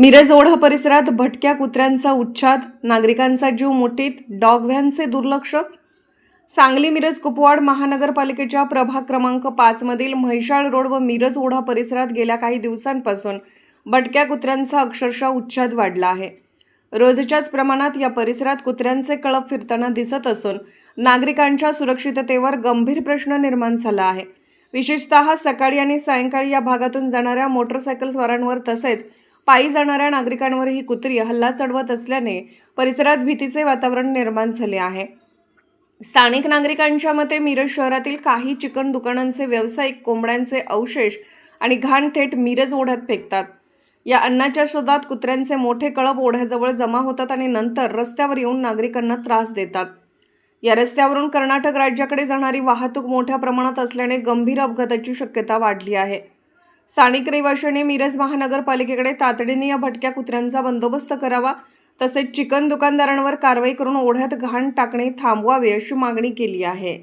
मिरज ओढा परिसरात भटक्या कुत्र्यांचा उच्छाद नागरिकांचा जीव मुठीत डॉग व्हॅनचे दुर्लक्ष. सांगली मिरज कुपवाड महानगरपालिकेच्या प्रभाग क्रमांक पाचमधील म्हैशाळ रोड व मिरज ओढा परिसरात गेल्या काही दिवसांपासून भटक्या कुत्र्यांचा अक्षरशः उच्छाद वाढला आहे. रोजच्याच प्रमाणात या परिसरात कुत्र्यांचे कळप फिरताना दिसत असून नागरिकांच्या सुरक्षिततेवर गंभीर प्रश्न निर्माण झाला आहे. विशेषतः सकाळी आणि सायंकाळी या भागातून जाणाऱ्या मोटरसायकल स्वारांवर तसेच पायी जाणाऱ्या नागरिकांवर ही कुत्री हल्ला चढवत असल्याने परिसरात भीतीचे वातावरण निर्माण झाले आहे. स्थानिक नागरिकांच्या मते मिरज शहरातील काही चिकन दुकानांचे व्यावसायिक कोंबड्यांचे अवशेष आणि घाण थेट मिरज ओढ्यात फेकतात. या अन्नाच्या शोधात कुत्र्यांचे मोठे कळप ओढ्याजवळ जमा होतात आणि नंतर रस्त्यावर येऊन नागरिकांना त्रास देतात. या रस्त्यावरून कर्नाटक राज्याकडे जाणारी वाहतूक मोठ्या प्रमाणात असल्याने गंभीर अपघाताची शक्यता वाढली आहे. स्थानिक रहिवाशांनी मिरज महानगरपालिकेकडे तातडीने या भटक्या कुत्र्यांचा बंदोबस्त करावा तसेच चिकन दुकानदारांवर कारवाई करून ओढ्यात घाण टाकणे थांबवावे अशी मागणी केली आहे.